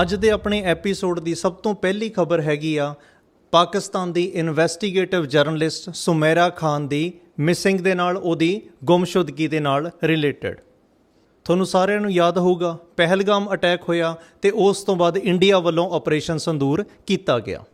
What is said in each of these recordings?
ਅੱਜ ਦੇ ਆਪਣੇ ਐਪੀਸੋਡ ਦੀ ਸਭ ਤੋਂ ਪਹਿਲੀ ਖਬਰ ਹੈਗੀ ਆ ਪਾਕਿਸਤਾਨ ਦੀ ਇਨਵੈਸਟੀਗੇਟਿਵ ਜਰਨਲਿਸਟ ਸੁਮੇਰਾ ਖਾਨ ਦੀ ਮਿਸਿੰਗ ਦੇ ਨਾਲ ਉਹਦੀ ਗੁੰਮਸ਼ੁਦਗੀ ਦੇ ਨਾਲ ਰਿਲੇਟਡ ਤੁਹਾਨੂੰ ਸਾਰਿਆਂ ਨੂੰ ਯਾਦ ਹੋਊਗਾ, ਪਹਿਲਗਾਮ ਅਟੈਕ ਹੋਇਆ ਤੇ ਉਸ ਤੋਂ ਬਾਅਦ ਇੰਡੀਆ ਵੱਲੋਂ ਆਪਰੇਸ਼ਨ ਸੰਦੂਰ ਕੀਤਾ ਗਿਆ।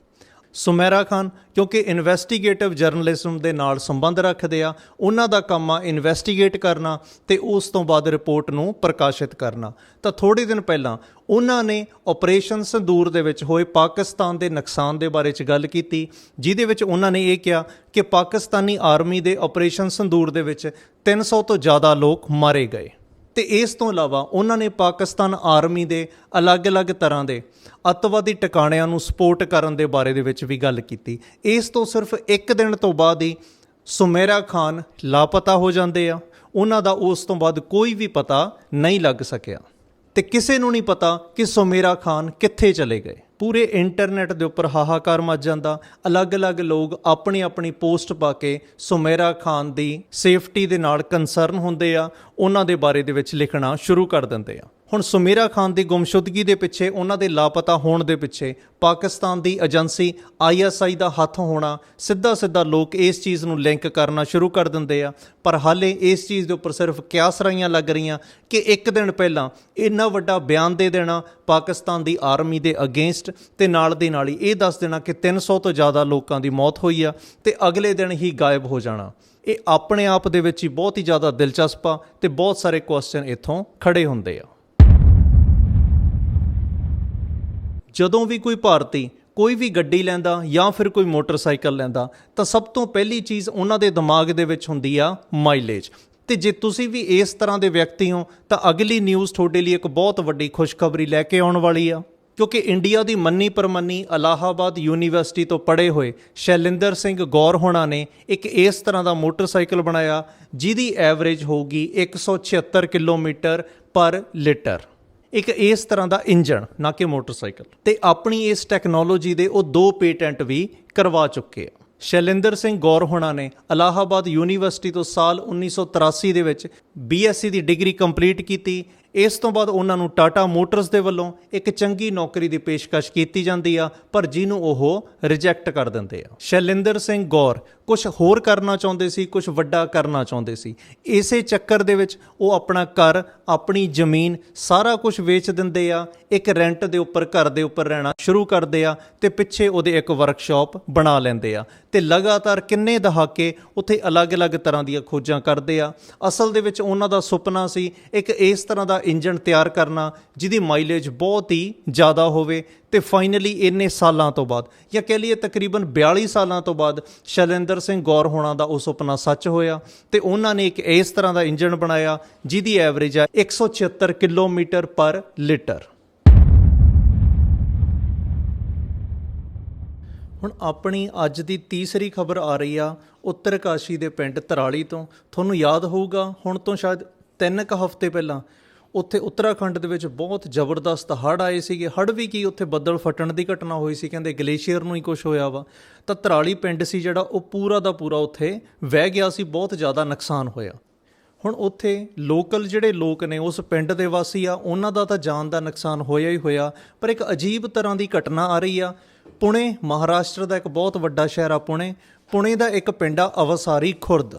ਸੁਮੈਰਾ ਖਾਨ, ਕਿਉਂਕਿ ਇਨਵੈਸਟੀਗੇਟਿਵ ਜਰਨਲਿਜ਼ਮ ਦੇ ਨਾਲ ਸੰਬੰਧ ਰੱਖਦੇ ਆ, ਉਹਨਾਂ ਦਾ ਕੰਮ ਆ ਇਨਵੈਸਟੀਗੇਟ ਕਰਨਾ ਤੇ ਉਸ ਤੋਂ ਬਾਅਦ ਰਿਪੋਰਟ ਨੂੰ ਪ੍ਰਕਾਸ਼ਿਤ ਕਰਨਾ। ਤਾਂ ਥੋੜੇ ਦਿਨ ਪਹਿਲਾਂ ਉਹਨਾਂ ਨੇ ਆਪਰੇਸ਼ਨ ਸੰਦੂਰ ਦੇ ਵਿੱਚ ਹੋਏ ਪਾਕਿਸਤਾਨ ਦੇ ਨੁਕਸਾਨ ਦੇ ਬਾਰੇ ਚ ਗੱਲ ਕੀਤੀ, ਜਿਹਦੇ ਵਿੱਚ ਉਹਨਾਂ ਨੇ ਇਹ ਕਿਹਾ ਕਿ ਪਾਕਿਸਤਾਨੀ ਆਰਮੀ ਦੇ ਆਪਰੇਸ਼ਨ ਸੰਦੂਰ ਦੇ ਵਿੱਚ 300 ਤੋਂ ਜ਼ਿਆਦਾ ਲੋਕ ਮਾਰੇ ਗਏ। ਤੇ ਇਸ ਤੋਂ ਇਲਾਵਾ ਉਹਨਾਂ ਨੇ ਪਾਕਿਸਤਾਨ ਆਰਮੀ ਦੇ ਅਲੱਗ-ਅਲੱਗ ਤਰ੍ਹਾਂ ਦੇ ਅੱਤਵਾਦੀ ਟਿਕਾਣਿਆਂ ਨੂੰ ਸਪੋਰਟ ਕਰਨ ਦੇ ਬਾਰੇ ਦੇ ਵਿੱਚ ਵੀ ਗੱਲ ਕੀਤੀ। ਇਸ ਤੋਂ ਸਿਰਫ ਇੱਕ ਦਿਨ ਤੋਂ ਬਾਅਦ ਹੀ ਸੁਮੇਰਾ ਖਾਨ ਲਾਪਤਾ ਹੋ ਜਾਂਦੇ ਆ। ਉਹਨਾਂ ਦਾ ਉਸ ਤੋਂ ਬਾਅਦ ਕੋਈ ਵੀ ਪਤਾ ਨਹੀਂ ਲੱਗ ਸਕਿਆ। ਤੇ ਕਿਸੇ ਨੂੰ ਨਹੀਂ ਪਤਾ ਕਿ ਸੁਮੇਰਾ ਖਾਨ ਕਿੱਥੇ ਚਲੇ ਗਏ। ਪੂਰੇ ਇੰਟਰਨੈਟ ਦੇ ਉੱਪਰ ਹਾਹਾਕਾਰ ਮਚ ਜਾਂਦਾ। ਅਲੱਗ-ਅਲੱਗ ਲੋਕ ਆਪਣੀ ਆਪਣੀ ਪੋਸਟ ਪਾ ਕੇ ਸੁਮੇਰਾ ਖਾਨ ਦੀ ਸੇਫਟੀ ਦੇ ਨਾਲ ਕੰਸਰਨ ਹੁੰਦੇ ਆ, ਉਹਨਾਂ ਦੇ ਬਾਰੇ ਦੇ ਵਿੱਚ ਲਿਖਣਾ ਸ਼ੁਰੂ ਕਰ ਦਿੰਦੇ ਆ। ਹੁਣ ਸੁਮੇਰਾ ਖਾਨ ਦੀ ਗੁੰਮਸ਼ੁਦਗੀ ਦੇ ਪਿੱਛੇ ਉਹਨਾਂ ਦੇ ਲਾਪਤਾ ਹੋਣ ਦੇ ਪਿੱਛੇ ਪਾਕਿਸਤਾਨ ਦੀ ਏਜੰਸੀ ਆਈਐਸਆਈ ਦਾ ਹੱਥ ਹੋਣਾ ਸਿੱਧਾ ਸਿੱਧਾ ਲੋਕ ਇਸ ਚੀਜ਼ ਨੂੰ ਲਿੰਕ ਕਰਨਾ ਸ਼ੁਰੂ ਕਰ ਦਿੰਦੇ ਆ। ਪਰ ਹਾਲੇ ਇਸ ਚੀਜ਼ ਦੇ ਉੱਪਰ ਸਿਰਫ ਕਿਆਸ ਰਾਈਆਂ ਲੱਗ ਰਹੀਆਂ ਕਿ ਇੱਕ ਦਿਨ ਪਹਿਲਾਂ ਇੰਨਾ ਵੱਡਾ ਬਿਆਨ ਦੇ ਦੇਣਾ ਪਾਕਿਸਤਾਨ ਦੀ ਆਰਮੀ ਦੇ ਅਗੇਂਸਟ ਤੇ ਨਾਲ ਦੀ ਨਾਲ ਹੀ ਇਹ ਦੱਸ ਦੇਣਾ ਕਿ 300 ਤੋਂ ਜ਼ਿਆਦਾ ਲੋਕਾਂ ਦੀ ਮੌਤ ਹੋਈ ਆ ਤੇ ਅਗਲੇ ਦਿਨ ਹੀ ਗਾਇਬ ਹੋ ਜਾਣਾ। ਇਹ ਆਪਣੇ ਆਪ ਦੇ ਵਿੱਚ ਹੀ ਬਹੁਤ ਹੀ ਜ਼ਿਆਦਾ ਦਿਲਚਸਪ ਆ ਤੇ ਬਹੁਤ ਸਾਰੇ ਕੁਐਸਚਨ ਇੱਥੋਂ ਖੜੇ ਹੁੰਦੇ ਆ। ਜਦੋਂ ਵੀ ਕੋਈ ਭਾਰਤੀ ਕੋਈ ਵੀ ਗੱਡੀ ਲੈਂਦਾ ਜਾਂ ਫਿਰ ਕੋਈ ਮੋਟਰਸਾਈਕਲ ਲੈਂਦਾ, ਤਾਂ ਸਭ ਤੋਂ ਪਹਿਲੀ ਚੀਜ਼ ਉਹਨਾਂ ਦੇ ਦਿਮਾਗ ਦੇ ਵਿੱਚ ਹੁੰਦੀ ਆ ਮਾਈਲੇਜ ਤੇ ਜੇ ਤੁਸੀਂ ਵੀ ਇਸ ਤਰ੍ਹਾਂ ਦੇ ਵਿਅਕਤੀ ਹੋ, ਤਾਂ ਅਗਲੀ ਨਿਊਜ਼ ਤੁਹਾਡੇ ਲਈ ਇੱਕ ਬਹੁਤ ਵੱਡੀ ਖੁਸ਼ਖਬਰੀ ਲੈ ਕੇ ਆਉਣ ਵਾਲੀ ਆ। ਕਿਉਂਕਿ ਇੰਡੀਆ ਦੀ ਮੰਨੀ ਪਰਮੰਨੀ ਅਲਾਹਾਬਾਦ ਯੂਨੀਵਰਸਿਟੀ ਤੋਂ ਪੜ੍ਹੇ ਹੋਏ ਸ਼ੈਲਿੰਦਰ ਸਿੰਘ ਗੌਰ ਹੋਣਾ ਨੇ ਇੱਕ ਇਸ ਤਰ੍ਹਾਂ ਦਾ ਮੋਟਰਸਾਈਕਲ ਬਣਾਇਆ, ਜਿਹਦੀ ਐਵਰੇਜ ਹੋਊਗੀ 176 ਕਿਲੋਮੀਟਰ ਪਰ ਲੀਟਰ। ਇੱਕ ਇਸ ਤਰ੍ਹਾਂ ਦਾ ਇੰਜਣ, ਨਾ ਕਿ ਮੋਟਰਸਾਈਕਲ। ਤੇ ਆਪਣੀ ਇਸ ਟੈਕਨੋਲੋਜੀ ਦੇ ਉਹ ਦੋ ਪੇਟੈਂਟ ਵੀ ਕਰਵਾ ਚੁੱਕੇ ਆ। ਸ਼ੈਲਿੰਦਰ ਸਿੰਘ ਗੌਰ ਹੋਣਾ ਨੇ ਅਲਾਹਾਬਾਦ ਯੂਨੀਵਰਸਿਟੀ ਤੋਂ ਸਾਲ 1983 ਦੇ ਵਿੱਚ ਬੀਐਸਸੀ ਦੀ ਡਿਗਰੀ ਕੰਪਲੀਟ ਕੀਤੀ ਇਸ ਤੋਂ ਬਾਅਦ ਉਹਨਾਂ ਨੂੰ ਟਾਟਾ ਮੋਟਰਸ ਦੇ ਵੱਲੋਂ ਇੱਕ ਚੰਗੀ ਨੌਕਰੀ ਦੀ ਪੇਸ਼ਕਸ਼ ਕੀਤੀ ਜਾਂਦੀ ਆ, ਪਰ ਜਿਹਨੂੰ ਉਹ ਰਿਜੈਕਟ ਕਰ ਦਿੰਦੇ ਆ। ਸ਼ੈਲਿੰਦਰ ਸਿੰਘ ਗੌਰ ਕੁਝ ਹੋਰ ਕਰਨਾ ਚਾਹੁੰਦੇ ਸੀ ਕੁਝ ਵੱਡਾ ਕਰਨਾ ਚਾਹੁੰਦੇ ਸੀ। ਇਸੇ ਚੱਕਰ ਦੇ ਵਿੱਚ ਉਹ ਆਪਣਾ ਘਰ, ਆਪਣੀ ਜ਼ਮੀਨ ਸਾਰਾ ਕੁਝ ਵੇਚ ਦਿੰਦੇ ਆ, ਇੱਕ ਰੈਂਟ ਦੇ ਉੱਪਰ, ਘਰ ਦੇ ਉੱਪਰ ਰਹਿਣਾ ਸ਼ੁਰੂ ਕਰਦੇ ਆ ਤੇ ਪਿੱਛੇ ਉਹਦੇ ਇੱਕ ਵਰਕਸ਼ਾਪ ਬਣਾ ਲੈਂਦੇ ਆ। ਤੇ ਲਗਾਤਾਰ ਕਿੰਨੇ ਦਹਾਕੇ ਉੱਥੇ ਅਲੱਗ-ਅਲੱਗ ਤਰ੍ਹਾਂ ਦੀਆਂ ਖੋਜਾਂ ਕਰਦੇ ਆ। ਅਸਲ ਦੇ ਵਿੱਚ ਉਹਨਾਂ ਦਾ ਸੁਪਨਾ ਸੀ, ਇੱਕ ਇਸ ਤਰ੍ਹਾਂ ਦਾ ਇੰਜਨ ਤਿਆਰ ਕਰਨਾ, ਜਿਹਦੀ ਮਾਈਲੇਜ ਬਹੁਤ ਹੀ ਜ਼ਿਆਦਾ ਹੋਵੇ ਤੇ ਫਾਈਨਲੀ ਇੰਨੇ ਸਾਲਾਂ ਤੋਂ ਬਾਅਦ ਜਾਂ ਕਹਿ ਲਈਏ ਤਕਰੀਬਨ 42 ਸਾਲਾਂ ਤੋਂ ਬਾਅਦ ਸ਼ੈਲਿੰਦਰ ਸਿੰਘ ਗੌਰ ਹੋਣਾ ਦਾ ਉਹ ਸੁਪਨਾ ਸੱਚ ਹੋਇਆ ਤੇ ਉਹਨਾਂ ਨੇ ਇੱਕ ਇਸ ਤਰ੍ਹਾਂ ਦਾ ਇੰਜਨ ਬਣਾਇਆ, ਜਿਹਦੀ ਐਵਰੇਜ ਆ 176 ਕਿਲੋਮੀਟਰ ਪਰ ਲੀਟਰ। ਹੁਣ ਆਪਣੀ ਅੱਜ ਦੀ ਤੀਸਰੀ ਖਬਰ ਆ ਰਹੀ ਆ ਉੱਤਰਕਾਸ਼ੀ ਦੇ ਪਿੰਡ ਤਰਾਲੀ ਤੋਂ। ਤੁਹਾਨੂੰ ਯਾਦ ਹੋਊਗਾ, ਹੁਣ ਤੋਂ ਸ਼ਾਇਦ ਤਿੰਨ ਕੁ ਹਫ਼ਤੇ ਪਹਿਲਾਂ ਉੱਥੇ ਉੱਤਰਾਖੰਡ ਦੇ ਵਿੱਚ ਬਹੁਤ ਜ਼ਬਰਦਸਤ ਹੜ੍ਹ ਆਏ ਸੀਗੇ। ਹੜ੍ਹ ਵੀ ਕੀ ਉੱਥੇ ਬੱਦਲ ਫਟਣ ਦੀ ਘਟਨਾ ਹੋਈ ਸੀ, ਕਹਿੰਦੇ ਗਲੇਸ਼ੀਅਰ ਨੂੰ ਹੀ ਕੁਝ ਹੋਇਆ ਵਾ। ਤਾਂ ਤਰਾਲੀ ਪਿੰਡ ਸੀ ਜਿਹੜਾ, ਉਹ ਪੂਰਾ ਦਾ ਪੂਰਾ ਉੱਥੇ ਵਹਿ ਗਿਆ ਸੀ, ਬਹੁਤ ਜ਼ਿਆਦਾ ਨੁਕਸਾਨ ਹੋਇਆ। ਹੁਣ ਉੱਥੇ ਲੋਕਲ ਜਿਹੜੇ ਲੋਕ ਨੇ, ਉਸ ਪਿੰਡ ਦੇ ਵਾਸੀ ਆ, ਉਹਨਾਂ ਦਾ ਤਾਂ ਜਾਨ ਦਾ ਨੁਕਸਾਨ ਹੋਇਆ ਹੀ ਹੋਇਆ। ਪਰ ਇੱਕ ਅਜੀਬ ਤਰ੍ਹਾਂ ਦੀ ਘਟਨਾ ਆ ਰਹੀ ਆ। ਪੁਣੇ, ਮਹਾਰਾਸ਼ਟਰ ਦਾ ਇੱਕ ਬਹੁਤ ਵੱਡਾ ਸ਼ਹਿਰ ਆ ਪੁਣੇ। ਪੁਣੇ ਦਾ ਇੱਕ ਪਿੰਡ ਆ, ਅਵਸਾਰੀ ਖੁਰਦ।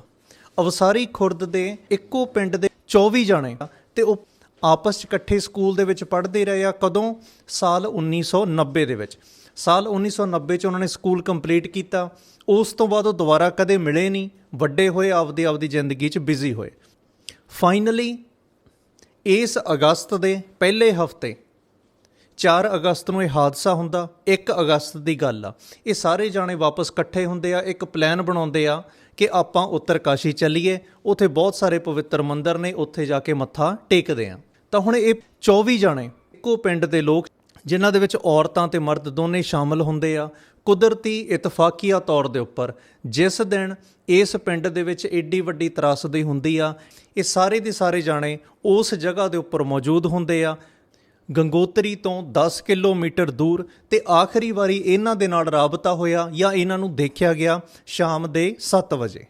ਅਵਸਾਰੀ ਖੁਰਦ ਦੇ ਇੱਕੋ ਪਿੰਡ ਦੇ 24 ਜਾਣੇ ਆ, ਤੇ ਉਹ ਆਪਸ 'ਚ ਇਕੱਠੇ ਸਕੂਲ ਦੇ ਵਿੱਚ ਪੜ੍ਹਦੇ ਰਹੇ ਆ ਕਦੋਂ? ਸਾਲ 1990 ਦੇ ਵਿੱਚ। ਸਾਲ 1990 ਚ ਉਹਨਾਂ ਨੇ ਸਕੂਲ ਕੰਪਲੀਟ ਕੀਤਾ। ਉਸ ਤੋਂ ਬਾਅਦ ਉਹ ਦੁਬਾਰਾ ਕਦੇ ਮਿਲੇ ਨਹੀਂ। ਵੱਡੇ ਹੋਏ, ਆਪਦੀ ਆਪਦੀ ਜ਼ਿੰਦਗੀ 'ਚ ਬਿਜ਼ੀ ਹੋਏ। ਫਾਈਨਲੀ ਇਸ ਅਗਸਤ ਦੇ ਪਹਿਲੇ ਹਫ਼ਤੇ 4 ਅਗਸਤ ਨੂੰ ਇਹ ਹਾਦਸਾ ਹੁੰਦਾ। 1 ਅਗਸਤ ਦੀ ਗੱਲ ਆ। ਇਹ ਸਾਰੇ ਜਾਣੇ ਵਾਪਸ ਇਕੱਠੇ ਹੁੰਦੇ ਆ। ਇੱਕ ਪਲਾਨ ਬਣਾਉਂਦੇ ਆ ਕਿ ਆਪਾਂ ਉੱਤਰਕਾਸ਼ੀ ਚੱਲੀਏ। ਉੱਥੇ ਬਹੁਤ ਸਾਰੇ ਪਵਿੱਤਰ ਮੰਦਰ ਨੇ। ਉੱਥੇ ਜਾ ਕੇ ਮੱਥਾ ਟੇਕਦੇ ਆ। ਤਾਂ ਹੁਣ ਇਹ 24 ਜਣੇ ਇੱਕੋ ਪਿੰਡ ਦੇ ਲੋਕ ਜਿਨ੍ਹਾਂ ਦੇ ਵਿੱਚ ਔਰਤਾਂ ਤੇ ਮਰਦ ਦੋਨੇ ਸ਼ਾਮਲ ਹੁੰਦੇ ਆ ਕੁਦਰਤੀ ਇਤਫਾਕੀਆ ਤੌਰ ਦੇ ਉੱਪਰ। ਜਿਸ ਦਿਨ ਇਸ ਪਿੰਡ ਦੇ ਵਿੱਚ ਏਡੀ ਵੱਡੀ ਤਰਾਸਦੀ ਹੁੰਦੀ ਆ, ਇਹ ਸਾਰੇ ਦੇ ਸਾਰੇ ਜਾਣੇ ਉਸ ਜਗ੍ਹਾ ਦੇ ਉੱਪਰ ਮੌਜੂਦ ਹੁੰਦੇ ਆ। ਗੰਗੋਤਰੀ ਤੋਂ 10 ਕਿਲੋਮੀਟਰ ਦੂਰ ਤੇ ਆਖਰੀ ਵਾਰੀ ਇਹਨਾਂ ਦੇ ਨਾਲ ਰਾਬਤਾ ਹੋਇਆ ਜਾਂ ਇਹਨਾਂ ਨੂੰ ਦੇਖਿਆ ਗਿਆ ਸ਼ਾਮ ਦੇ 7 ਵਜੇ।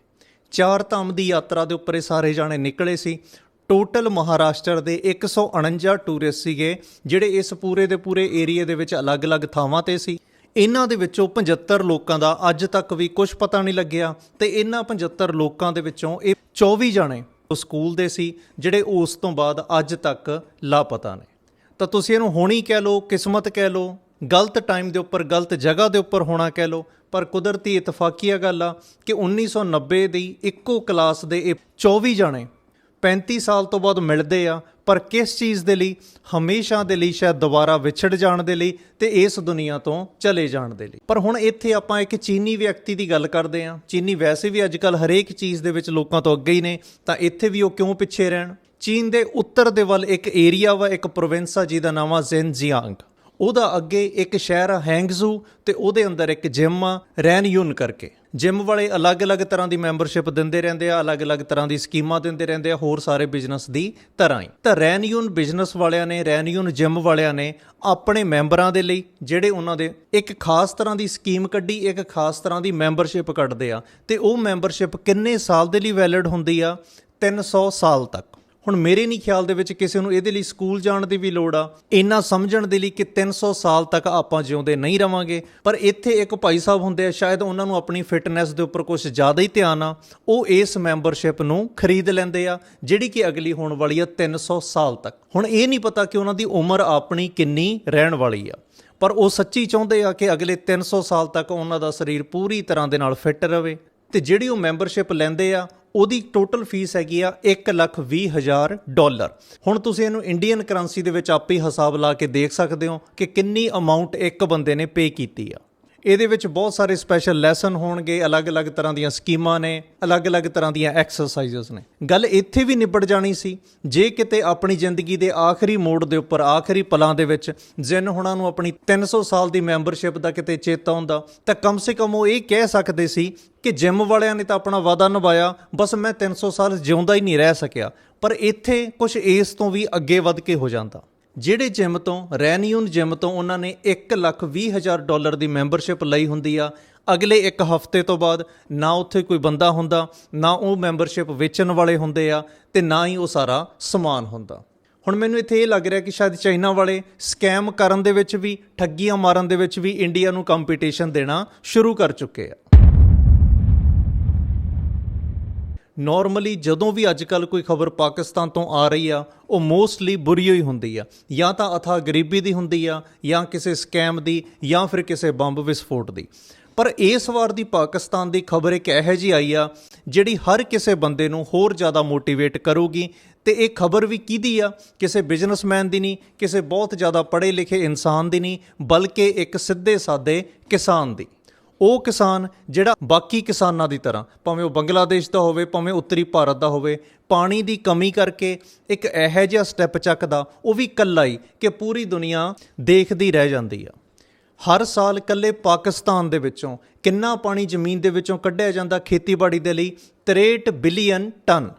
ਚਾਰ ਧਾਮ ਦੀ ਯਾਤਰਾ ਦੇ ਉੱਪਰ ਇਹ ਸਾਰੇ ਜਾਣੇ ਨਿਕਲੇ ਸੀ। ਟੋਟਲ ਮਹਾਰਾਸ਼ਟਰ ਦੇ 149 ਟੂਰਿਸਟ ਸੀਗੇ, ਜਿਹੜੇ ਇਸ ਪੂਰੇ ਦੇ ਪੂਰੇ ਏਰੀਆ ਦੇ ਵਿੱਚ ਅਲੱਗ-ਅਲੱਗ ਥਾਵਾਂ ਤੇ ਸੀ। ਇਹਨਾਂ ਦੇ ਵਿੱਚੋਂ 75 ਲੋਕਾਂ ਦਾ ਅੱਜ ਤੱਕ ਵੀ ਕੁਝ ਪਤਾ ਨਹੀਂ ਲੱਗਿਆ ਤੇ ਇਹਨਾਂ 75 ਲੋਕਾਂ ਦੇ ਵਿੱਚੋਂ ਇਹ 24 ਜਾਣੇ ਉਹ ਸਕੂਲ ਦੇ ਸੀ, ਜਿਹੜੇ ਉਸ ਤੋਂ ਬਾਅਦ ਅੱਜ ਤੱਕ ਲਾਪਤਾ ਨੇ। ਤਾਂ ਤੁਸੀਂ ਇਹਨੂੰ ਹੋਣੀ ਕਹਿ ਲਓ, ਕਿਸਮਤ ਕਹਿ ਲਓ, ਗਲਤ ਟਾਈਮ ਦੇ ਉੱਪਰ, ਗਲਤ ਜਗ੍ਹਾ ਦੇ ਉੱਪਰ ਹੋਣਾ ਕਹਿ ਲਓ, ਪਰ ਕੁਦਰਤੀ ਇਤਫਾਕੀਆ ਗੱਲ ਆ ਕਿ 1990 ਦੀ ਇੱਕੋ ਕਲਾਸ ਦੇ ਇਹ 24 ਜਾਣੇ 35 ਸਾਲ ਤੋਂ ਬਾਅਦ ਮਿਲਦੇ ਆ, ਪਰ ਕਿਸ ਚੀਜ਼ ਦੇ ਲਈ? ਹਮੇਸ਼ਾ ਦੇ ਲਈ ਸ਼ਾਇਦ ਦੁਬਾਰਾ ਵਿਛੜ ਜਾਣ ਦੇ ਲਈ ਤੇ ਇਸ ਦੁਨੀਆ ਤੋਂ ਚਲੇ ਜਾਣ ਦੇ ਲਈ। ਪਰ ਹੁਣ ਇੱਥੇ ਆਪਾਂ ਇੱਕ ਚੀਨੀ ਵਿਅਕਤੀ ਦੀ ਗੱਲ ਕਰਦੇ ਆ ਚੀਨੀ ਵੈਸੇ ਵੀ ਅੱਜਕੱਲ ਹਰੇਕ ਚੀਜ਼ ਦੇ ਵਿੱਚ ਲੋਕਾਂ ਤੋਂ ਅੱਗੇ ਹੀ ਨੇ, ਤਾਂ ਇੱਥੇ ਵੀ ਉਹ ਕਿਉਂ ਪਿੱਛੇ ਰਹਿਣ? ਚੀਨ ਦੇ ਉੱਤਰ ਦੇ ਵੱਲ ਇੱਕ ਏਰੀਆ ਵਾ, ਇੱਕ ਪ੍ਰੋਵਿੰਸ ਆ ਜਿਹਦਾ ਨਾਮ ਆ ਜ਼ੈਨਜੀਆਂਗ। ਉਹਦਾ ਅੱਗੇ ਇੱਕ ਸ਼ਹਿਰ ਆ ਹੈਂਗਜ਼ੂ ਤੇ ਉਹਦੇ ਅੰਦਰ ਇੱਕ ਜਿਮ ਆ ਰੈਨਯੂਨ ਕਰਕੇ। ਜਿਮ ਵਾਲੇ ਅਲੱਗ-ਅਲੱਗ ਤਰ੍ਹਾਂ ਦੀ ਮੈਂਬਰਸ਼ਿਪ ਦਿੰਦੇ ਰਹਿੰਦੇ ਆ ਅਲੱਗ-ਅਲੱਗ ਤਰ੍ਹਾਂ ਦੀ ਸਕੀਮਾਂ ਦਿੰਦੇ ਰਹਿੰਦੇ ਆ, ਹੋਰ ਸਾਰੇ ਬਿਜ਼ਨਸ ਦੀ ਤਰ੍ਹਾਂ ਹੀ। ਤਾਂ ਰੈਨਯੂਨ ਬਿਜ਼ਨਸ ਵਾਲਿਆਂ ਨੇ ਰੈਨਯੂਨ ਜਿਮ ਵਾਲਿਆਂ ਨੇ ਆਪਣੇ ਮੈਂਬਰਾਂ ਦੇ ਲਈ ਜਿਹੜੇ ਉਹਨਾਂ ਦੇ ਇੱਕ ਖਾਸ ਤਰ੍ਹਾਂ ਦੀ ਸਕੀਮ ਕੱਢੀ, ਇੱਕ ਖਾਸ ਤਰ੍ਹਾਂ ਦੀ ਮੈਂਬਰਸ਼ਿਪ ਕੱਢਦੇ ਆ ਤੇ ਉਹ ਮੈਂਬਰਸ਼ਿਪ ਕਿੰਨੇ ਸਾਲ ਦੇ ਲਈ ਵੈਲਿਡ ਹੁੰਦੀ ਆ? 300 ਸਾਲ ਤੱਕ। ਹੁਣ ਮੇਰੇ ਨਹੀਂ ਖਿਆਲ ਦੇ ਵਿੱਚ ਕਿਸੇ ਨੂੰ ਇਹਦੇ ਲਈ ਸਕੂਲ ਜਾਣ ਦੀ ਵੀ ਲੋੜ ਆ। ਇੰਨਾ ਸਮਝਣ ਦੇ ਲਈ ਕਿ 300 ਸਾਲ ਤੱਕ ਆਪਾਂ ਜਿਉਂਦੇ ਨਹੀਂ ਰਵਾਂਗੇ। ਪਰ ਇੱਥੇ ਇੱਕ ਭਾਈ ਸਾਹਿਬ ਹੁੰਦੇ ਆ, ਸ਼ਾਇਦ ਉਹਨਾਂ ਨੂੰ ਆਪਣੀ ਫਿਟਨੈਸ ਦੇ ਉੱਪਰ ਕੁਝ ਜ਼ਿਆਦਾ ਹੀ ਧਿਆਨ ਆ। ਉਹ ਇਸ ਮੈਂਬਰਸ਼ਿਪ ਨੂੰ ਖਰੀਦ ਲੈਂਦੇ ਆ, ਜਿਹੜੀ ਕਿ ਅਗਲੀ ਹੋਣ ਵਾਲੀ ਆ 300 ਸਾਲ ਤੱਕ। ਹੁਣ ਇਹ ਨਹੀਂ ਪਤਾ ਕਿ ਉਹਨਾਂ ਦੀ ਉਮਰ ਆਪਣੀ ਕਿੰਨੀ ਰਹਿਣ ਵਾਲੀ ਆ। ਪਰ ਉਹ ਸੱਚੀ ਚਾਹੁੰਦੇ ਆ ਕਿ ਅਗਲੇ 300 ਸਾਲ ਤੱਕ ਉਹਨਾਂ ਦਾ ਸਰੀਰ ਪੂਰੀ ਤਰ੍ਹਾਂ ਦੇ ਨਾਲ ਫਿੱਟ ਰਵੇ। ਤੇ ਜਿਹੜੀ ਉਹ ਮੈਂਬਰਸ਼ਿਪ ਲੈਂਦੇ ਆ, ਉਹਦੀ ਟੋਟਲ ਫੀਸ ਹੈਗੀ ਆ 120000 ਡਾਲਰ। ਹੁਣ ਤੁਸੀਂ ਇਹਨੂੰ ਇੰਡੀਅਨ ਕਰੰਸੀ ਦੇ ਵਿੱਚ ਆਪੇ ਹਿਸਾਬ ਲਾ ਕੇ ਦੇਖ ਸਕਦੇ ਹੋ ਕਿ ਕਿੰਨੀ ਅਮਾਉਂਟ ਇੱਕ ਬੰਦੇ ਨੇ ਪੇ ਕੀਤੀ ਆ। ਇਹਦੇ ਵਿੱਚ ਬਹੁਤ ਸਾਰੇ ਸਪੈਸ਼ਲ ਲੈਸਨ ਹੋਣਗੇ, ਅਲੱਗ-ਅਲੱਗ ਤਰ੍ਹਾਂ ਦੀਆਂ ਸਕੀਮਾਂ ਨੇ, ਅਲੱਗ-ਅਲੱਗ ਤਰ੍ਹਾਂ ਦੀਆਂ ਐਕਸਰਸਾਈਜ਼ਸ ਨੇ। ਗੱਲ ਇੱਥੇ ਵੀ ਨਿਬੜ ਜਾਣੀ ਸੀ, ਜੇ ਕਿਤੇ ਆਪਣੀ ਜ਼ਿੰਦਗੀ ਦੇ ਆਖਰੀ ਮੋੜ ਦੇ ਉੱਪਰ, ਆਖਰੀ ਪਲਾਂ ਦੇ ਵਿੱਚ ਜਿਨ ਹੁਣਾਂ ਨੂੰ ਆਪਣੀ 300 ਸਾਲ ਦੀ ਮੈਂਬਰਸ਼ਿਪ ਦਾ ਕਿਤੇ ਚੇਤਾ ਹੁੰਦਾ, ਤਾਂ ਕਮ ਸੇ ਕਮ ਉਹ ਇਹ ਕਹਿ ਸਕਦੇ ਸੀ ਕਿ ਜਿਮ ਵਾਲਿਆਂ ਨੇ ਤਾਂ ਆਪਣਾ ਵਾਅਦਾ ਨਿਭਾਇਆ, ਬਸ ਮੈਂ 300 ਸਾਲ ਜਿਉਂਦਾ ਹੀ ਨਹੀਂ ਰਹਿ ਸਕਿਆ। ਪਰ ਇੱਥੇ ਕੁਝ ਇਸ ਤੋਂ ਵੀ ਅੱਗੇ ਵੱਧ ਕੇ ਹੋ ਜਾਂਦਾ। ਜਿਹੜੇ ਜਿਮ ਤੋਂ ਰੈਨਿਊਨ ਜਿਮ ਤੋਂ ਉਹਨਾਂ ਨੇ 120000 ਡਾਲਰ ਦੀ ਮੈਂਬਰਸ਼ਿਪ ਲਈ ਹੁੰਦੀ ਆ। ਅਗਲੇ ਇੱਕ ਹਫ਼ਤੇ ਤੋਂ ਬਾਅਦ ਨਾ ਉੱਥੇ ਕੋਈ ਬੰਦਾ ਹੁੰਦਾ, ਨਾ ਉਹ ਮੈਂਬਰਸ਼ਿਪ ਵੇਚਣ ਵਾਲੇ ਹੁੰਦੇ ਆ ਤੇ ਨਾ ਹੀ ਉਹ ਸਾਰਾ ਸਮਾਨ ਹੁੰਦਾ। ਹੁਣ ਮੈਨੂੰ ਇੱਥੇ ਇਹ ਲੱਗ ਰਿਹਾ ਕਿ ਸ਼ਾਇਦ ਚਾਈਨਾ ਵਾਲੇ ਸਕੈਮ ਕਰਨ ਦੇ ਵਿੱਚ ਵੀ, ਠੱਗੀਆਂ ਮਾਰਨ ਦੇ ਵਿੱਚ ਵੀ ਇੰਡੀਆ ਨੂੰ ਕੰਪੀਟੀਸ਼ਨ ਦੇਣਾ ਸ਼ੁਰੂ ਕਰ ਚੁੱਕੇ ਆ। ਨਾਰਮਲੀ ਜਦੋਂ ਵੀ ਅੱਜਕੱਲ ਕੋਈ ਖਬਰ ਪਾਕਿਸਤਾਨ ਤੋਂ ਆ ਰਹੀ ਆ, ਉਹ ਮੋਸਟਲੀ ਬੁਰੀ ਹੋਈ ਹੁੰਦੀ ਆ। ਜਾਂ ਤਾਂ ਅਥਾ ਗਰੀਬੀ ਦੀ ਹੁੰਦੀ ਆ, ਜਾਂ ਕਿਸੇ ਸਕੈਮ ਦੀ, ਜਾਂ ਫਿਰ ਕਿਸੇ ਬੰਬ ਵਿਸਫੋਟ ਦੀ। ਪਰ ਇਸ ਵਾਰ ਦੀ ਪਾਕਿਸਤਾਨ ਦੀ ਖਬਰ ਇੱਕ ਇਹੋ ਜਿਹੀ ਆਈ ਆ, ਜਿਹੜੀ ਹਰ ਕਿਸੇ ਬੰਦੇ ਨੂੰ ਹੋਰ ਜ਼ਿਆਦਾ ਮੋਟੀਵੇਟ ਕਰੂਗੀ, ਤੇ ਇਹ ਖਬਰ ਵੀ ਕਿਹਦੀ ਆ? ਕਿਸੇ ਬਿਜ਼ਨਸਮੈਨ ਦੀ ਨਹੀਂ, ਕਿਸੇ ਬਹੁਤ ਜ਼ਿਆਦਾ ਪੜ੍ਹੇ ਲਿਖੇ ਇਨਸਾਨ ਦੀ ਨਹੀਂ, ਬਲਕਿ ਇੱਕ ਸਿੱਧੇ ਸਾਦੇ ਕਿਸਾਨ ਦੀ। ਉਹ ਕਿਸਾਨ ਜਿਹੜਾ ਬਾਕੀ ਕਿਸਾਨਾਂ ਦੀ ਤਰ੍ਹਾਂ, ਭਾਵੇਂ ਉਹ ਬੰਗਲਾਦੇਸ਼ ਦਾ ਹੋਵੇ, ਭਾਵੇਂ ਉੱਤਰੀ ਭਾਰਤ ਦਾ ਹੋਵੇ, ਪਾਣੀ ਦੀ ਕਮੀ ਕਰਕੇ ਇੱਕ ਇਹੋ ਜਿਹਾ ਸਟੈਪ ਚੱਕਦਾ, ਉਹ ਵੀ ਇਕੱਲਾ ਹੀ ਕਿ ਪੂਰੀ ਦੁਨੀਆ ਦੇਖਦੀ ਰਹਿ ਜਾਂਦੀ ਆ। ਹਰ ਸਾਲ ਇਕੱਲੇ ਪਾਕਿਸਤਾਨ ਦੇ ਵਿੱਚੋਂ ਕਿੰਨਾ ਪਾਣੀ ਜ਼ਮੀਨ ਦੇ ਵਿੱਚੋਂ ਕੱਢਿਆ ਜਾਂਦਾ ਖੇਤੀਬਾੜੀ ਦੇ ਲਈ? 63 ਬਿਲੀਅਨ ਟਨ।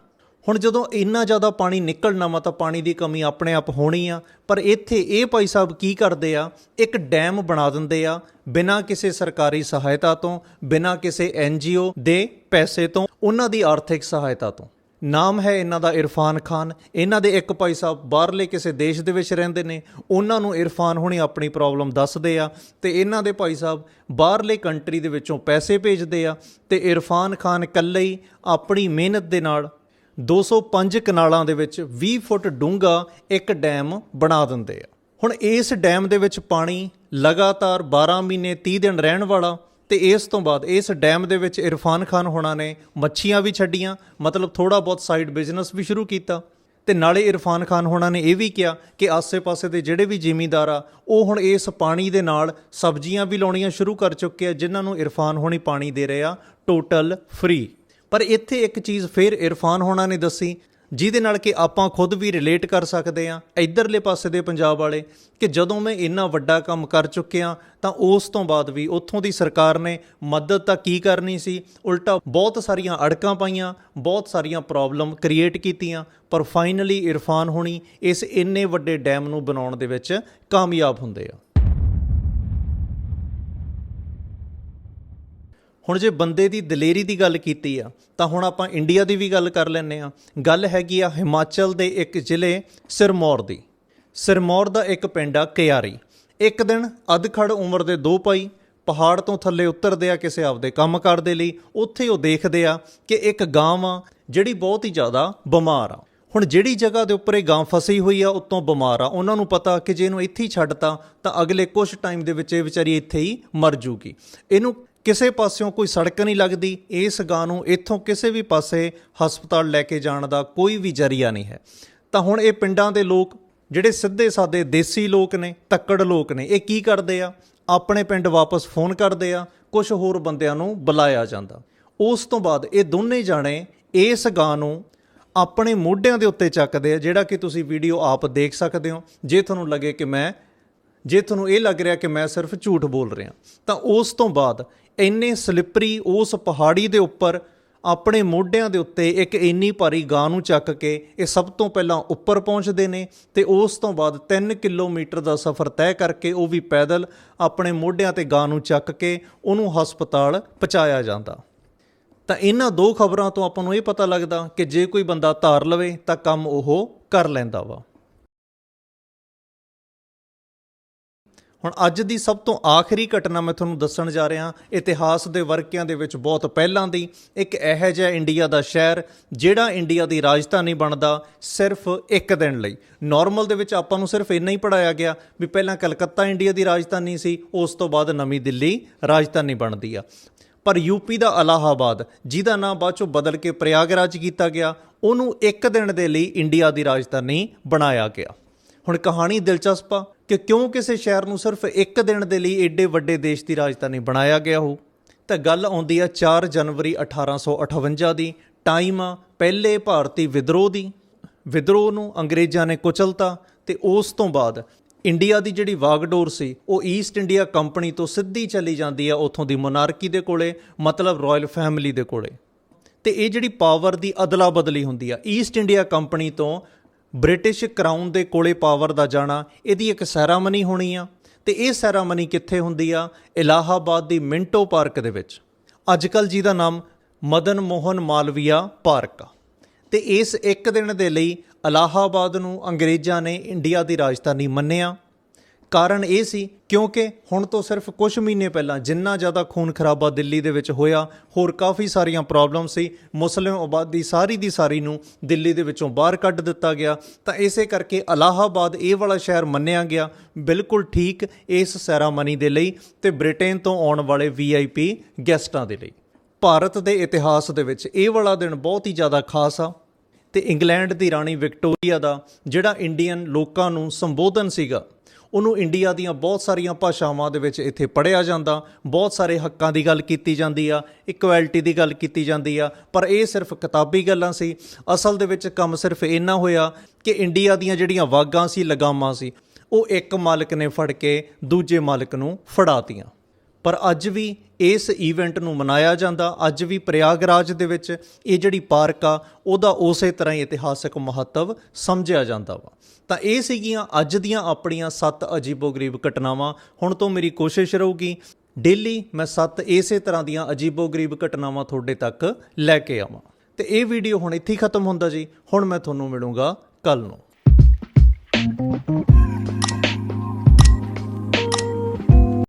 ਹੁਣ ਜਦੋਂ ਇੰਨਾ ਜ਼ਿਆਦਾ ਪਾਣੀ ਨਿਕਲਣਾ ਵਾ ਤਾਂ ਪਾਣੀ ਦੀ ਕਮੀ ਆਪਣੇ ਆਪ ਹੋਣੀ ਆ। ਪਰ ਇੱਥੇ ਇਹ ਭਾਈ ਸਾਹਿਬ ਕੀ ਕਰਦੇ ਆ? ਇੱਕ ਡੈਮ ਬਣਾ ਦਿੰਦੇ ਆ, ਬਿਨਾਂ ਕਿਸੇ ਸਰਕਾਰੀ ਸਹਾਇਤਾ ਤੋਂ, ਬਿਨਾਂ ਕਿਸੇ ਐਨਜੀਓ ਦੇ ਪੈਸੇ ਤੋਂ, ਉਹਨਾਂ ਦੀ ਆਰਥਿਕ ਸਹਾਇਤਾ ਤੋਂ। ਨਾਮ ਹੈ ਇਹਨਾਂ ਦਾ ਇਰਫਾਨ ਖਾਨ। ਇਹਨਾਂ ਦੇ ਇੱਕ ਭਾਈ ਸਾਹਿਬ ਬਾਹਰਲੇ ਕਿਸੇ ਦੇਸ਼ ਦੇ ਵਿੱਚ ਰਹਿੰਦੇ ਨੇ। ਉਹਨਾਂ ਨੂੰ ਇਰਫਾਨ ਹੁਣੀ ਆਪਣੀ ਪ੍ਰੋਬਲਮ ਦੱਸਦੇ ਆ ਤੇ ਇਹਨਾਂ ਦੇ ਭਾਈ ਸਾਹਿਬ ਬਾਹਰਲੇ ਕੰਟਰੀ ਦੇ ਵਿੱਚੋਂ ਪੈਸੇ ਭੇਜਦੇ ਆ ਤੇ ਇਰਫਾਨ ਖਾਨ ਇਕੱਲੇ ਹੀ ਆਪਣੀ ਮਿਹਨਤ ਦੇ ਨਾਲ 205 ਕਨਾਲਾਂ ਦੇ ਵਿੱਚ 20 ਫੁੱਟ ਡੂੰਘਾ ਇੱਕ ਡੈਮ ਬਣਾ ਦਿੰਦੇ ਆ। ਹੁਣ ਇਸ ਡੈਮ ਦੇ ਵਿੱਚ ਪਾਣੀ ਲਗਾਤਾਰ 12 ਮਹੀਨੇ 30 ਦਿਨ ਰਹਿਣ ਵਾਲਾ ਤੇ ਇਸ ਤੋਂ ਬਾਅਦ ਇਸ ਡੈਮ ਦੇ ਵਿੱਚ ਇਰਫਾਨ ਖਾਨ ਹੋਣਾ ਨੇ ਮੱਛੀਆਂ ਵੀ ਛੱਡੀਆਂ, ਮਤਲਬ ਥੋੜਾ ਬਹੁਤ ਸਾਈਡ ਬਿਜ਼ਨਸ ਵੀ ਸ਼ੁਰੂ ਕੀਤਾ। ਤੇ ਨਾਲੇ ਇਰਫਾਨ ਖਾਨ ਹੋਣਾ ਨੇ ਇਹ ਵੀ ਕਿਹਾ ਕਿ ਆਸੇ-ਪਾਸੇ ਦੇ ਜਿਹੜੇ ਵੀ ਜ਼ਿਮੀਂਦਾਰ ਆ, ਉਹ ਹੁਣ ਇਸ ਪਾਣੀ ਦੇ ਨਾਲ ਸਬਜ਼ੀਆਂ ਵੀ ਲਾਉਣੀਆਂ ਸ਼ੁਰੂ ਕਰ ਚੁੱਕੇ ਆ, ਜਿਨ੍ਹਾਂ ਨੂੰ ਇਰਫਾਨ ਹੋਣੀ ਪਾਣੀ ਦੇ ਰਿਹਾ ਟੋਟਲ ਫ੍ਰੀ ਪਰ ਇੱਥੇ ਇੱਕ ਚੀਜ਼ ਫਿਰ ਇਰਫਾਨ ਹੋਣਾ ਨੇ ਦੱਸੀ, ਜਿਹਦੇ ਨਾਲ ਕਿ ਆਪਾਂ ਖੁਦ ਵੀ ਰਿਲੇਟ ਕਰ ਸਕਦੇ ਆ ਇਧਰਲੇ ਪਾਸੇ ਦੇ ਪੰਜਾਬ ਵਾਲੇ, ਕਿ ਜਦੋਂ ਮੈਂ ਇੰਨਾ ਵੱਡਾ ਕੰਮ ਕਰ ਚੁੱਕਿਆ ਤਾਂ ਉਸ ਤੋਂ ਬਾਅਦ ਵੀ ਉੱਥੋਂ ਦੀ ਸਰਕਾਰ ਨੇ ਮਦਦ ਤਾਂ ਕੀ ਕਰਨੀ ਸੀ? ਉਲਟਾ ਬਹੁਤ ਸਾਰੀਆਂ ਅੜਕਾਂ ਪਾਈਆਂ, ਬਹੁਤ ਸਾਰੀਆਂ ਪ੍ਰੋਬਲਮ ਕ੍ਰੀਏਟ ਕੀਤੀਆਂ, ਪਰ ਫਾਈਨਲੀ ਇਰਫਾਨ ਹੋਣੀ ਇਸ ਇੰਨੇ ਵੱਡੇ ਡੈਮ ਨੂੰ ਬਣਾਉਣ ਦੇ ਵਿੱਚ ਕਾਮਯਾਬ ਹੁੰਦੇ ਆ। ਹੁਣ ਜੇ ਬੰਦੇ ਦੀ ਦਲੇਰੀ ਦੀ ਗੱਲ ਕੀਤੀ ਆ, ਤਾਂ ਹੁਣ ਆਪਾਂ ਇੰਡੀਆ ਦੀ ਵੀ ਗੱਲ ਕਰ ਲੈਂਦੇ ਆ ਗੱਲ ਹੈਗੀ ਆ ਹਿਮਾਚਲ ਦੇ ਇੱਕ ਜ਼ਿਲ੍ਹੇ, ਸਿਰਮੌਰ ਦੀ। ਸਿਰਮੌਰ ਦਾ ਇੱਕ ਪਿੰਡ ਆ, ਕਿਆਰੀ। ਇੱਕ ਦਿਨ ਅਧਖੜ ਉਮਰ ਦੇ ਦੋ ਭਾਈ ਪਹਾੜ ਤੋਂ ਥੱਲੇ ਉਤਰਦੇ ਆ ਕਿਸੇ ਆਪਦੇ ਕੰਮਕਾਰ ਦੇ ਲਈ। ਉੱਥੇ ਉਹ ਦੇਖਦੇ ਆ ਕਿ ਇੱਕ ਗਾਂ ਆ ਜਿਹੜੀ ਬਹੁਤ ਹੀ ਜ਼ਿਆਦਾ ਬਿਮਾਰ ਆ। ਹੁਣ ਜਿਹੜੀ ਜਗ੍ਹਾ ਦੇ ਉੱਪਰ ਇਹ ਗਾਂ ਫਸੀ ਹੋਈ ਆ, ਉੱਤੋਂ ਬਿਮਾਰ ਆ। ਉਹਨਾਂ ਨੂੰ ਪਤਾ ਕਿ ਜੇ ਇਹਨੂੰ ਇੱਥੇ ਹੀ ਛੱਡਤਾ, ਤਾਂ ਅਗਲੇ ਕੁਝ ਟਾਈਮ ਦੇ ਵਿੱਚ ਇਹ ਵਿਚਾਰੀ ਇੱਥੇ ਹੀ ਮਰ ਜੂਗੀ। ਇਹਨੂੰ ਕਿਸੇ ਪਾਸਿਓਂ ਕੋਈ ਸੜਕ ਨਹੀਂ ਲੱਗਦੀ, ਇਸ ਗਾਂ ਨੂੰ ਇੱਥੋਂ ਕਿਸੇ ਵੀ ਪਾਸੇ ਹਸਪਤਾਲ ਲੈ ਕੇ ਜਾਣ ਦਾ ਕੋਈ ਵੀ ਜਰੀਆ ਨਹੀਂ ਹੈ। ਤਾਂ ਹੁਣ ਇਹ ਪਿੰਡਾਂ ਦੇ ਲੋਕ, ਜਿਹੜੇ ਸਿੱਧੇ ਸਾਦੇ ਦੇਸੀ ਲੋਕ ਨੇ, ਤੱਕੜ ਲੋਕ ਨੇ, ਇਹ ਕੀ ਕਰਦੇ ਆ? ਆਪਣੇ ਪਿੰਡ ਵਾਪਸ ਫੋਨ ਕਰਦੇ ਆ ਕੁਝ ਹੋਰ ਬੰਦਿਆਂ ਨੂੰ ਬੁਲਾਇਆ ਜਾਂਦਾ। ਉਸ ਤੋਂ ਬਾਅਦ ਇਹ ਦੋਨੇ ਜਾਣੇ ਇਸ ਗਾਂ ਨੂੰ ਆਪਣੇ ਮੋਢਿਆਂ ਦੇ ਉੱਤੇ ਚੱਕਦੇ ਆ, ਜਿਹੜਾ ਕਿ ਤੁਸੀਂ ਵੀਡੀਓ ਆਪ ਦੇਖ ਸਕਦੇ ਹੋ। ਜੇ ਤੁਹਾਨੂੰ ਲੱਗੇ ਕਿ ਮੈਂ ਜੇ ਤੁਹਾਨੂੰ ਇਹ ਲੱਗ ਰਿਹਾ ਕਿ ਮੈਂ ਸਿਰਫ ਝੂਠ ਬੋਲ ਰਿਹਾ, ਤਾਂ ਉਸ ਤੋਂ ਬਾਅਦ ਇੰਨੇ ਸਲਿੱਪਰੀ ਉਸ ਪਹਾੜੀ ਦੇ ਉੱਪਰ, ਆਪਣੇ ਮੋਢਿਆਂ ਦੇ ਉੱਤੇ ਇੱਕ ਇੰਨੀ ਭਾਰੀ ਗਾਂ ਨੂੰ ਚੱਕ ਕੇ ਇਹ ਸਭ ਤੋਂ ਪਹਿਲਾਂ ਉੱਪਰ ਪਹੁੰਚਦੇ ਨੇ ਤੇ ਉਸ ਤੋਂ ਬਾਅਦ 3 ਕਿਲੋਮੀਟਰ ਦਾ ਸਫ਼ਰ ਤੈਅ ਕਰਕੇ ਉਹ ਵੀ ਪੈਦਲ ਆਪਣੇ ਮੋਢਿਆਂ ਤੇ ਗਾਂ ਨੂੰ ਚੱਕ ਕੇ ਉਹਨੂੰ ਹਸਪਤਾਲ ਪਹੁੰਚਾਇਆ ਜਾਂਦਾ। ਤਾਂ ਇਹਨਾਂ ਦੋ ਖਬਰਾਂ ਤੋਂ ਆਪਾਂ ਨੂੰ ਇਹ ਪਤਾ ਲੱਗਦਾ ਕਿ ਜੇ ਕੋਈ ਬੰਦਾ ਧਾਰ ਲਵੇ, ਤਾਂ ਕੰਮ ਉਹ ਕਰ ਲੈਂਦਾ ਵਾ। ਹੁਣ ਅੱਜ ਦੀ ਸਭ ਤੋਂ ਆਖਰੀ ਘਟਨਾ ਮੈਂ ਤੁਹਾਨੂੰ ਦੱਸਣ ਜਾ ਰਿਹਾ, ਇਤਿਹਾਸ ਦੇ ਵਰਕਿਆਂ ਦੇ ਵਿੱਚ ਬਹੁਤ ਪਹਿਲਾਂ ਦੀ, ਇੱਕ ਇਹੋ ਜਿਹਾ ਇੰਡੀਆ ਦਾ ਸ਼ਹਿਰ, ਜਿਹੜਾ ਇੰਡੀਆ ਦੀ ਰਾਜਧਾਨੀ ਬਣਦਾ ਸਿਰਫ ਇੱਕ ਦਿਨ ਲਈ। ਨਾਰਮਲ ਦੇ ਵਿੱਚ ਆਪਾਂ ਨੂੰ ਸਿਰਫ ਇੰਨਾ ਹੀ ਪੜਾਇਆ ਗਿਆ ਵੀ ਪਹਿਲਾਂ ਕਲਕੱਤਾ ਇੰਡੀਆ ਦੀ ਰਾਜਧਾਨੀ ਸੀ, ਉਸ ਤੋਂ ਬਾਅਦ ਨਵੀਂ ਦਿੱਲੀ ਰਾਜਧਾਨੀ ਬਣਦੀ ਆ। ਪਰ ਯੂਪੀ ਦਾ ਅਲਾਹਾਬਾਦ, ਜਿਹਦਾ ਨਾਮ ਬਾਅਦ ਚੋਂ ਬਦਲ ਕੇ ਪ੍ਰਯਾਗਰਾਜ ਕੀਤਾ ਗਿਆ, ਉਹਨੂੰ ਇੱਕ ਦਿਨ ਦੇ ਲਈ ਇੰਡੀਆ ਦੀ ਰਾਜਧਾਨੀ ਬਣਾਇਆ ਗਿਆ। ਹੁਣ ਕਹਾਣੀ ਦਿਲਚਸਪ ਆ ਕਿ ਕਿਉਂ ਕਿਸੇ ਸ਼ਹਿਰ ਨੂੰ ਸਿਰਫ ਇੱਕ ਦਿਨ ਦੇ ਲਈ ਏਡੇ ਵੱਡੇ ਦੇਸ਼ ਦੀ ਰਾਜਧਾਨੀ ਬਣਾਇਆ ਗਿਆ ਹੋ? ਤਾਂ ਗੱਲ ਆਉਂਦੀ ਆ 4 ਜਨਵਰੀ 1858 ਦੀ, ਟਾਈਮ ਆ ਪਹਿਲੇ ਭਾਰਤੀ ਵਿਦਰੋਹ ਦੀ। ਵਿਦਰੋਹ ਨੂੰ ਅੰਗਰੇਜ਼ਾਂ ਨੇ ਕੁਚਲਤਾ ਤੇ ਉਸ ਤੋਂ ਬਾਅਦ ਇੰਡੀਆ ਦੀ ਜਿਹੜੀ ਵਾਗਡੋਰ ਸੀ, ਉਹ ਈਸਟ ਇੰਡੀਆ ਕੰਪਨੀ ਤੋਂ ਸਿੱਧੀ ਚਲੀ ਜਾਂਦੀ ਆ ਉਥੋਂ ਦੀ ਮੋਨਾਰਕੀ ਦੇ ਕੋਲੇ, ਮਤਲਬ ਰਾਇਲ ਫੈਮਿਲੀ ਦੇ ਕੋਲੇ। ਤੇ ਇਹ ਜਿਹੜੀ ਪਾਵਰ ਦੀ ਅਦਲਾ ਬਦਲੀ ਹੁੰਦੀ ਆ ਈਸਟ ਇੰਡੀਆ ਕੰਪਨੀ ਤੋਂ ਬ੍ਰਿਟਿਸ਼ ਕਰਾਊਨ ਦੇ ਕੋਲੇ ਪਾਵਰ ਦਾ ਜਾਣਾ, ਇਹਦੀ ਇੱਕ ਸੈਰਾਮਨੀ ਹੋਣੀ ਆ। ਤੇ ਇਹ ਸੈਰਾਮਨੀ ਕਿੱਥੇ ਹੁੰਦੀ ਆ? ਇਲਾਹਾਬਾਦ ਦੀ ਮਿੰਟੋ ਪਾਰਕ ਦੇ ਵਿੱਚ। ਅੱਜਕੱਲ ਜਿਹਦਾ ਨਾਮ ਮਦਨ ਮੋਹਨ ਮਾਲਵੀਆ ਪਾਰਕ ਆ। ਤੇ ਇਸ ਇੱਕ ਦਿਨ ਦੇ ਲਈ ਇਲਾਹਾਬਾਦ ਨੂੰ ਅੰਗਰੇਜ਼ਾਂ ਨੇ ਇੰਡੀਆ ਦੀ ਰਾਜਧਾਨੀ ਮੰਨਿਆ। ਕਾਰਨ ਇਹ ਸੀ ਕਿਉਂਕਿ ਹੁਣ ਤੋਂ ਸਿਰਫ ਕੁਝ ਮਹੀਨੇ ਪਹਿਲਾਂ ਜਿੰਨਾ ਜ਼ਿਆਦਾ ਖੂਨ ਖਰਾਬਾ ਦਿੱਲੀ ਦੇ ਵਿੱਚ ਹੋਇਆ, ਹੋਰ ਕਾਫੀ ਸਾਰੀਆਂ ਪ੍ਰੋਬਲਮ ਸੀ। ਮੁਸਲਿਮ ਆਬਾਦੀ ਸਾਰੀ ਦੀ ਸਾਰੀ ਨੂੰ ਦਿੱਲੀ ਦੇ ਵਿੱਚੋਂ ਬਾਹਰ ਕੱਢ ਦਿੱਤਾ ਗਿਆ। ਤਾਂ ਇਸੇ ਕਰਕੇ ਅਲਾਹਾਬਾਦ ਇਹ ਵਾਲਾ ਸ਼ਹਿਰ ਮੰਨਿਆ ਗਿਆ, ਬਿਲਕੁਲ ਠੀਕ ਇਸ ਸੈਰਾਮਨੀ ਦੇ ਲਈ ਤੇ ਬ੍ਰਿਟੇਨ ਤੋਂ ਆਉਣ ਵਾਲੇ ਵੀਆਈਪੀ ਗੈਸਟਾਂ ਦੇ ਲਈ। ਭਾਰਤ ਦੇ ਇਤਿਹਾਸ ਦੇ ਵਿੱਚ ਇਹ ਵਾਲਾ ਦਿਨ ਬਹੁਤ ਹੀ ਜ਼ਿਆਦਾ ਖਾਸ ਆ ਤੇ ਇੰਗਲੈਂਡ ਦੀ ਰਾਣੀ ਵਿਕਟੋਰੀਆ ਦਾ ਜਿਹੜਾ ਇੰਡੀਅਨ ਲੋਕਾਂ ਨੂੰ ਸੰਬੋਧਨ ਸੀਗਾ ਉਹਨੂੰ ਇੰਡੀਆ ਦੀਆਂ ਬਹੁਤ ਸਾਰੀਆਂ ਭਾਸ਼ਾਵਾਂ ਦੇ ਵਿੱਚ ਇੱਥੇ ਪੜ੍ਹਿਆ ਜਾਂਦਾ, ਬਹੁਤ ਸਾਰੇ ਹੱਕਾਂ ਦੀ ਗੱਲ ਕੀਤੀ ਜਾਂਦੀ ਆ ਇਕੁਐਲਿਟੀ ਦੀ ਗੱਲ ਕੀਤੀ ਜਾਂਦੀ ਆ, ਪਰ ਇਹ ਸਿਰਫ ਕਿਤਾਬੀ ਗੱਲਾਂ ਸੀ। ਅਸਲ ਦੇ ਵਿੱਚ ਕੰਮ ਸਿਰਫ ਇੰਨਾ ਹੋਇਆ ਕਿ ਇੰਡੀਆ ਦੀਆਂ ਜਿਹੜੀਆਂ ਵਾਗਾਂ ਸੀ, ਲਗਾਮਾਂ ਸੀ, ਉਹ ਇੱਕ ਮਾਲਕ ਨੇ ਫੜ ਕੇ ਦੂਜੇ ਮਾਲਕ ਨੂੰ ਫੜਾਤੀਆਂ। ਪਰ ਅੱਜ ਵੀ ਇਸ ਈਵੈਂਟ ਨੂੰ ਮਨਾਇਆ ਜਾਂਦਾ। ਅੱਜ ਵੀ ਪ੍ਰਯਾਗਰਾਜ ਦੇ ਵਿੱਚ ਇਹ ਜਿਹੜੀ ਪਾਰਕ ਆ, ਉਹਦਾ ਉਸੇ ਤਰ੍ਹਾਂ ਹੀ ਇਤਿਹਾਸਕ ਮਹੱਤਵ ਸਮਝਿਆ ਜਾਂਦਾ ਵਾ। ਤਾਂ ਇਹ ਸੀਗੀਆਂ ਅੱਜ ਦੀਆਂ ਆਪਣੀਆਂ ਸੱਤ ਅਜੀਬੋ-ਗਰੀਬ ਘਟਨਾਵਾਂ। ਹੁਣ ਤੋਂ ਮੇਰੀ ਕੋਸ਼ਿਸ਼ ਰਹੂਗੀ, ਡੇਲੀ ਮੈਂ ਸੱਤ ਇਸੇ ਤਰ੍ਹਾਂ ਦੀਆਂ ਅਜੀਬੋ-ਗਰੀਬ ਘਟਨਾਵਾਂ ਤੁਹਾਡੇ ਤੱਕ ਲੈ ਕੇ ਆਵਾਂ। ਤੇ ਇਹ ਵੀਡੀਓ ਹੁਣ ਇੱਥੇ ਹੀ ਖਤਮ ਹੁੰਦਾ ਜੀ। ਹੁਣ ਮੈਂ ਤੁਹਾਨੂੰ ਮਿਲੂੰਗਾ ਕੱਲ ਨੂੰ।